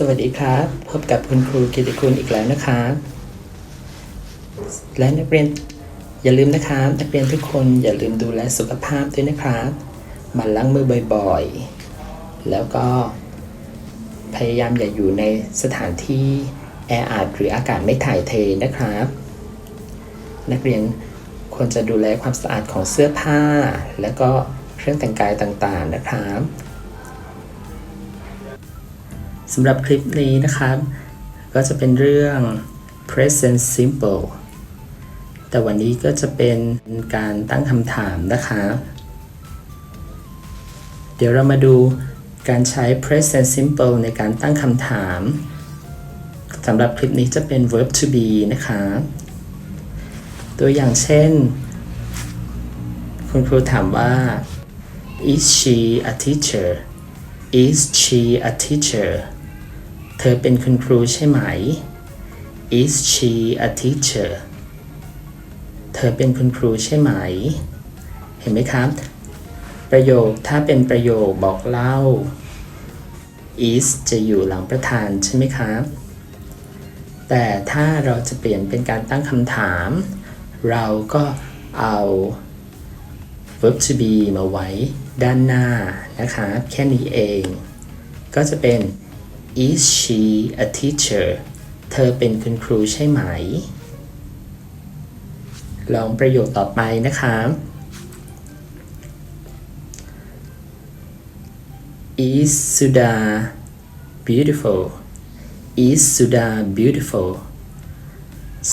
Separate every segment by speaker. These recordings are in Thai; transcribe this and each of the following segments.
Speaker 1: สวัสดีครับ พบกับคุณครูกิติคุณอีกแล้วนะครับและนักเรียนอย่าลืมนะครับ นักเรียนทุกคนอย่าลืมดูแลสุขภาพด้วยนะครับหมั่นล้างมือบ่อยๆ แล้วก็พยายามอย่าอยู่ในสถานที่แออัดหรืออากาศไม่ถ่ายเทนะครับ นักเรียนควรจะดูแลความสะอาดของเสื้อผ้า แล้วก็เครื่องแต่งกายต่างๆนะครับ สำหรับคลิปนี้นะครับ ก็จะเป็นเรื่อง present simple แต่วันนี้ก็จะเป็นการตั้งคำถามนะครับเดี๋ยวเรามาดูการใช้ present simple ในการตั้งคำถามสำหรับคลิปนี้จะเป็น verb to be นะครับตัวอย่างเช่น คุณครูถามว่า is she a teacher is she a teacher เธอเป็นคุณครูใช่ไหม is she a teacher เธอเป็นคุณครูใช่ไหม เห็นไหมครับ ประโยคถ้าเป็นประโยคบอกเล่า is จะอยู่หลังประธานใช่ไหมครับ แต่ถ้าเราจะเปลี่ยนเป็นการตั้งคำถาม เราก็เอา verb to be มาไว้ด้านหน้านะครับแค่นี้เอง ก็จะเป็น is she a teacher เธอเป็นคุณครูใช่ไหม ลองประโยคต่อไปนะครับ is suda beautiful is suda beautiful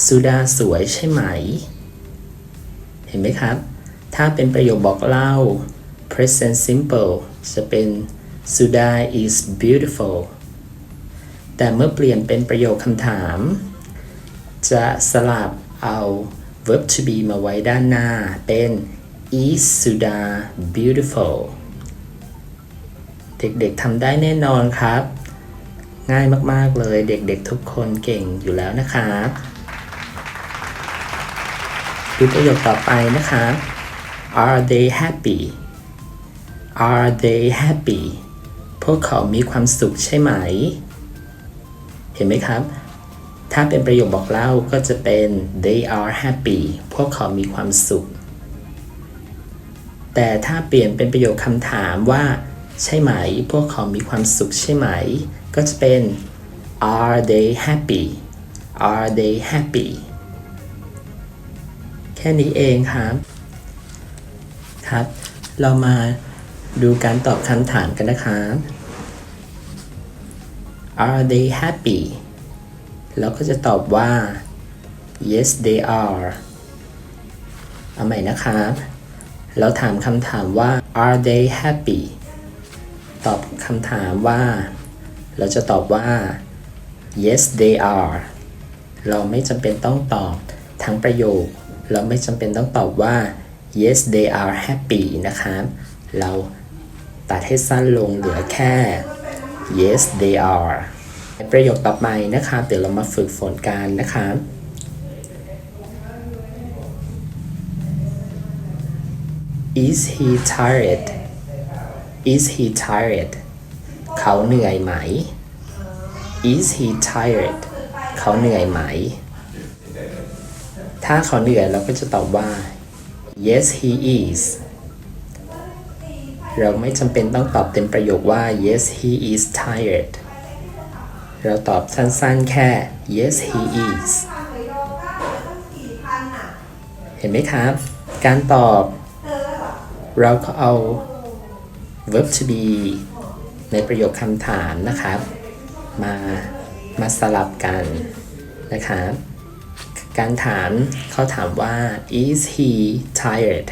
Speaker 1: สุดาสวยใช่ไหม เห็นไหมครับ ถ้าเป็นประโยคบอกเล่า present simple จะเป็น suda is beautiful แต่เมื่อเปลี่ยนเป็นประโยคคำถาม จะสลับเอา verb to be มาไว้ด้านหน้า เป็น is suda beautiful เด็กๆทำได้แน่นอนครับ ง่ายมากๆเลยเด็กๆทุกคนเก่งอยู่แล้วนะครับดูประโยคต่อไปนะครับ are they happy are they happy พวกเขามีความสุขใช่ไหม เห็นไหมครับ ถ้าเป็นประโยคบอกเล่าก็จะเป็น they are happy พวกเขามีความสุข แต่ถ้าเปลี่ยนเป็นประโยคคำถามว่า ใช่ไหม พวกเขามีความสุขใช่ไหม ก็จะเป็น are they happy are they happy แค่นี้เองครับ ครับ เรามาดูการตอบคำถามกันนะครับ Are they happy เราก็จะตอบว่า Yes they are เอาใหม่นะครับ เราถามคำถามว่า Are they happy ตอบคำถามว่า เราจะตอบว่า Yes they are เราไม่จำเป็นต้องตอบทั้งประโยค เราไม่จำเป็นต้องตอบว่า yes they are happy นะครับ เราตัดให้สั้นลงเหลือแค่ yes they are ประโยคต่อไปนะครับเดี๋ยวเรามาฝึกฝนกันนะครับ is he tired is he tired เขาเหนื่อยไหม is he tired เขาเหนื่อยไหม ถ้าเขาเหนื่อยเราก็จะตอบว่า yes he is เราไม่จำเป็นต้องตอบเต็มประโยคว่า yes he is tired เราตอบสั้นๆแค่ yes he is เห็นไหมครับ การตอบ เราก็เอา verb to be ในประโยคคำถามนะครับ มามาสลับกันนะครับการถามเขาถามว่า is he tired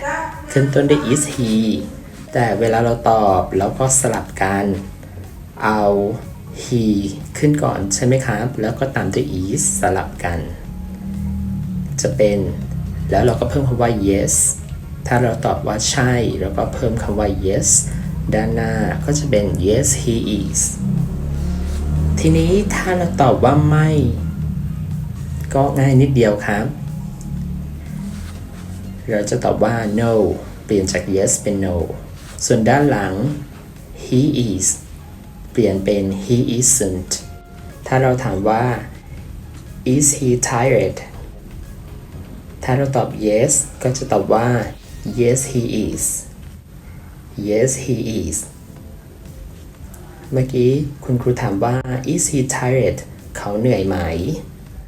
Speaker 1: ขึ้นต้นด้วย is he แต่เวลาเราตอบเราก็สลับกันเอา he ขึ้นก่อนใช่ไหมครับ แล้วก็ตามด้วย is สลับกัน จะเป็นแล้วเราก็เพิ่มคำว่า yes ถ้าเราตอบว่าใช่เราก็เพิ่มคำว่า yes ด้านหน้าก็จะเป็น yes he is ทีนี้ถ้าเราตอบว่าไม่ ก็ง่ายนิดเดียวครับ เราจะตอบว่า no เปลี่ยนจาก yes เป็น no ส่วนด้านหลัง he is เปลี่ยนเป็น he isn't ถ้าเราถามว่า is he tired ถ้าเราตอบ yes ก็จะตอบว่า yes he is yes he is เมื่อกี้คุณครูถามว่า is he tired เขาเหนื่อยไหม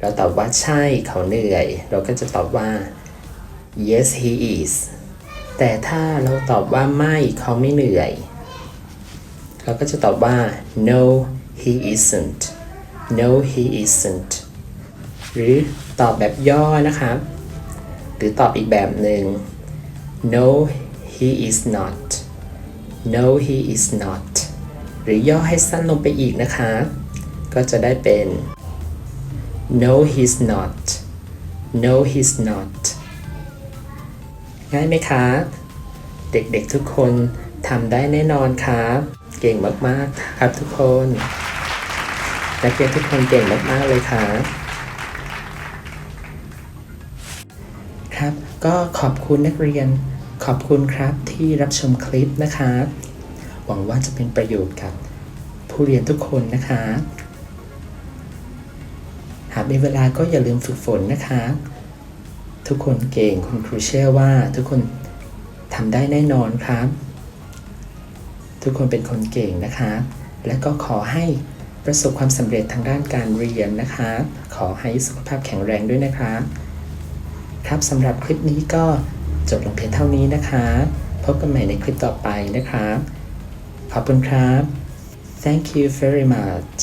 Speaker 1: เราตอบว่าใช่เขาเหนื่อย เราก็จะตอบว่า yes he is แต่ถ้าเราตอบว่าไม่เขาไม่เหนื่อย เราก็จะตอบว่า no he isn't no he isn't หรือตอบแบบย่อนะครับ หรือตอบอีกแบบหนึ่ง no he is not no he is not หรือย่อให้สั้นลงไปอีกนะคะ ก็จะได้เป็น no he's not no he's not ง่ายไหมครับ เด็กๆทุกคนทำได้แน่นอนครับ เก่งมากๆครับทุกคนนักเรียนทุกคนเก่งมากๆเลยครับครับ ก็ขอบคุณนักเรียน ขอบคุณครับที่รับชมคลิปนะครับหวังว่าจะเป็นประโยชน์กับผู้เรียนทุกคนนะครับหากมีเวลาก็อย่าลืมฝึกฝนนะครับ ทุกคนเก่งคุณครูเชื่อว่าทุกคนทำได้แน่นอนครับ ทุกคนเป็นคนเก่งนะครับ และก็ขอให้ประสบความสำเร็จทางด้านการเรียนนะครับ ขอให้สุขภาพแข็งแรงด้วยนะครับ ครับสำหรับคลิปนี้ก็จบลงเพียงเท่านี้นะครับพบกันใหม่ในคลิปต่อไปนะครับ ขอบคุณครับ thank you very much